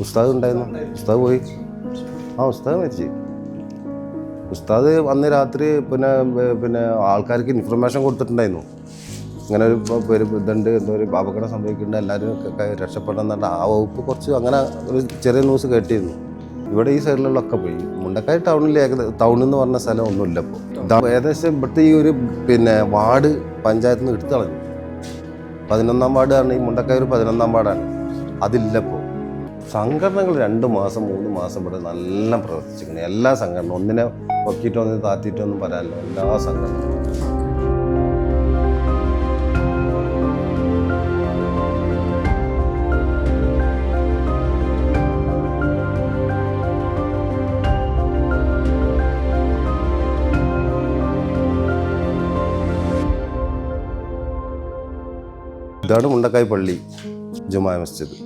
ഉസ്താദ് ഉണ്ടായിരുന്നു. ഉസ്താദ് പോയി. ആ ഉസ്താദ് മരിച്ചു. ഉസ്താദ് അന്ന് രാത്രി പിന്നെ പിന്നെ ആൾക്കാർക്ക് ഇൻഫർമേഷൻ കൊടുത്തിട്ടുണ്ടായിരുന്നു. ഇങ്ങനെ ഒരു പേര് ഇതുണ്ട് എന്തോ ഒരു അപകടം സംഭവിക്കുന്നുണ്ട് എല്ലാവരും ഒക്കെ രക്ഷപ്പെടണം എന്നുണ്ട് ആ വകുപ്പ് കുറച്ച് അങ്ങനെ ഒരു ചെറിയ ന്യൂസ് കേട്ടിരുന്നു. ഇവിടെ ഈ സൈഡിലുള്ളൊക്കെ പോയി. മുണ്ടക്കായി ടൗണിൽ ഏകദേശം ടൗൺ എന്ന് പറഞ്ഞ സ്ഥലം ഒന്നുമില്ല ഇപ്പോൾ ഏകദേശം ഇവിടുത്തെ ഈ ഒരു പിന്നെ വാർഡ് പഞ്ചായത്തിൽ നിന്ന് എടുത്തു കളഞ്ഞു. പതിനൊന്നാം വാർഡ് ആണ്. ഈ മുണ്ടക്കായ ഒരു പതിനൊന്നാം വാർഡാണ്. അതില്ലപ്പോൾ സംഘടനകൾ രണ്ട് മാസം മൂന്ന് മാസം ഇവിടെ നല്ല പ്രവർത്തിച്ചിരിക്കുന്നു. എല്ലാ സംഘടന ഒന്നിനെ പൊക്കിയിട്ടോ ഒന്നിനെ താത്തിയിട്ടോ ഒന്നും പറയാനില്ല എല്ലാ സംഘടനകളും ഇതാണ് മുണ്ടക്കായ് പള്ളി ജുമാ മസ്ജിദ്.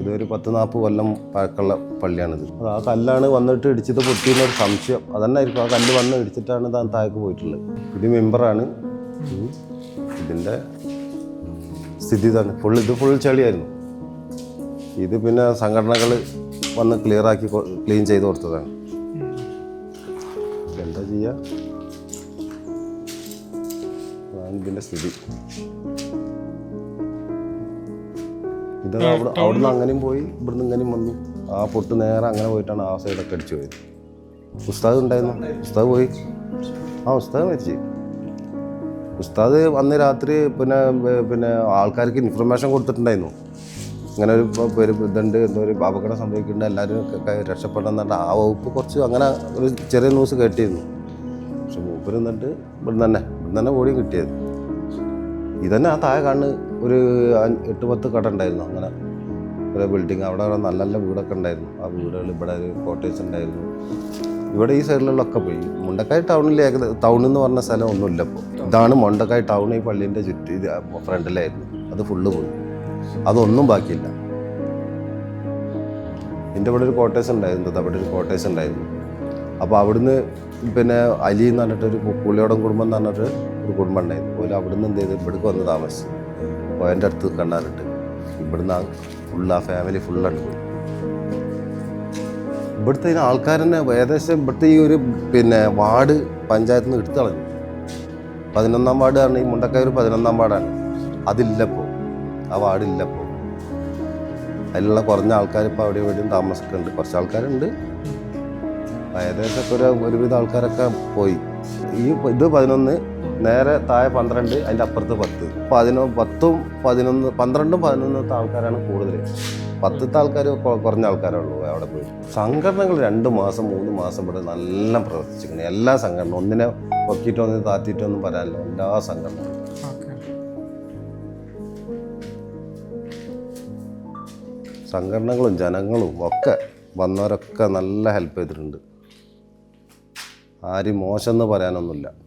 ഇതൊരു പത്ത് നാൽപ്പത് കൊല്ലം പഴക്കമുള്ള പള്ളിയാണിത്. ആ കല്ലാണ് വന്നിട്ട് ഇടിച്ചത് പൊട്ടിയെന്ന ഒരു സംശയം. അതന്നെ ആയിരിക്കും ആ കല്ല് വന്ന് ഇടിച്ചിട്ടാണ് താൻ താഴേക്ക് പോയിട്ടുള്ളത്. ഇത് മെമ്പറാണ്. ഇതിന്റെ സ്ഥിതി ഇതാണ്. ഫുൾ ഇത് ഫുൾ ചെളിയായിരുന്നു. ഇത് പിന്നെ സംഘടനകൾ വന്ന് ക്ലിയർ ആക്കി ക്ലീൻ ചെയ്ത് കൊടുത്തതാണ്. എന്താ ചെയ്യുക ഇതിന്റെ സ്ഥിതി. ഇത് അവിടെ അവിടുന്ന് അങ്ങനെയും പോയി ഇവിടുന്ന് ഇങ്ങനെയും വന്നു. ആ പൊട്ട് നേരെ അങ്ങനെ പോയിട്ടാണ് ആ സൈഡൊക്കെ അടിച്ചു പോയത്. ഉസ്താദ് ഉണ്ടായിരുന്നു. ഉസ്താദ് പോയി. ആ ഉസ്താദ് മരിച്ചു. ഉസ്താദ് അന്ന് രാത്രി പിന്നെ പിന്നെ ആൾക്കാർക്ക് ഇൻഫർമേഷൻ കൊടുത്തിട്ടുണ്ടായിരുന്നു. ഇങ്ങനെ ഒരു പേര് ഇതുണ്ട് എന്തോ ഒരു അപകടം സംഭവിക്കുന്നുണ്ട് എല്ലാവരും രക്ഷപ്പെടണം എന്നിട്ട് ആ വകുപ്പ് കുറച്ച് അങ്ങനെ ഒരു ചെറിയ ന്യൂസ് കേട്ടിരുന്നു. പക്ഷെ മൂപ്പര് എന്നിട്ട് ഇവിടുന്ന് തന്നെ ഇവിടുന്ന് തന്നെ ഓടിയും കിട്ടിയത്. ഇതന്നെ ആ താഴെ കാണുന്ന ഒരു എട്ട് പത്ത് കട ഉണ്ടായിരുന്നു അങ്ങനെ. ഒരു ബിൽഡിങ് അവിടെ അവിടെ നല്ല നല്ല വീടൊക്കെ ഉണ്ടായിരുന്നു. ആ വീടുകൾ ഇവിടെ ഒരു കോട്ടേജ് ഉണ്ടായിരുന്നു. ഇവിടെ ഈ സൈഡിലുള്ളൊക്കെ പോയി. മുണ്ടക്കായ് ടൗണിൽ ഏകദേശം ടൗൺ എന്ന് പറഞ്ഞ സ്ഥലം ഒന്നുമില്ല ഇപ്പോൾ ഇതാണ് മുണ്ടക്കായ് ടൗൺ ഈ പള്ളീന്റെ ചുറ്റി ഫ്രണ്ടിലായിരുന്നു. അത് ഫുള്ള് പോയി. അതൊന്നും ബാക്കിയില്ല. എന്റെ ഇവിടെ ഒരു കോട്ടേഴ്സ് ഉണ്ടായിരുന്നു. അവിടെ ഒരു കോട്ടേഴ്സ് ഉണ്ടായിരുന്നു. അപ്പോൾ അവിടുന്ന് പിന്നെ അലി എന്ന് പറഞ്ഞിട്ട് ഒരു പുള്ളിയോടം കുടുംബം എന്ന് പറഞ്ഞിട്ട് ഒരു കുടുംബം ഉണ്ടായിരുന്നു. ഓൽ അവിടുന്ന് എന്ത് ചെയ്ത്? ഇവിടേക്ക് വന്ന് താമസിച്ചു. എന്റെ അടുത്ത് കണ്ടാറുണ്ട് ഇവിടുന്ന് ഫുൾ ആ ഫാമിലി ഫുള്ളാണ് പോയി ഇവിടുത്തെ ആൾക്കാർ തന്നെ ഏകദേശം ഇവിടുത്തെ ഈ ഒരു പിന്നെ വാർഡ് പഞ്ചായത്തിൽ നിന്ന് എടുത്തു കളഞ്ഞു. പതിനൊന്നാം വാർഡ് ആണ് ഈ മുണ്ടക്കായ ഒരു പതിനൊന്നാം വാർഡാണ്. അതില്ലപ്പോൾ ആ വാർഡില്ലപ്പോൾ അതിലുള്ള കുറഞ്ഞ ആൾക്കാർ ഇപ്പോൾ അവിടെ ഇവിടെയും താമസിക്കുന്നുണ്ട് കുറച്ച് ആൾക്കാരുണ്ട്. ഏകദേശം ഒരു ഒരുവിധ ആൾക്കാരൊക്കെ പോയി. ഈ ഇത് പതിനൊന്ന് നേരെ താഴെ പന്ത്രണ്ട് അതിന്റെ അപ്പുറത്ത് പത്ത്. പതിനൊ പത്തും പതിനൊന്ന് പന്ത്രണ്ടും പതിനൊന്നത്തെ ആൾക്കാരാണ് കൂടുതൽ പത്തത്തെ ആൾക്കാർ കുറഞ്ഞ ആൾക്കാരേ ഉള്ളൂ അവിടെ പോയി. സംഘടനകൾ രണ്ട് മാസം മൂന്ന് മാസം ഇവിടെ നല്ല പ്രവർത്തിച്ചിരിക്കുന്നു. എല്ലാ സംഘടന ഒന്നിനെ പൊക്കിയിട്ടോ ഒന്നിനെ താത്തിയിട്ടോ ഒന്നും പറയാനില്ല. എല്ലാ സംഘടനകളും സംഘടനകളും ജനങ്ങളും ഒക്കെ വന്നവരൊക്കെ നല്ല ഹെൽപ്പ് ചെയ്തിട്ടുണ്ട്. ആരും മോശം എന്ന് പറയാനൊന്നുമില്ല.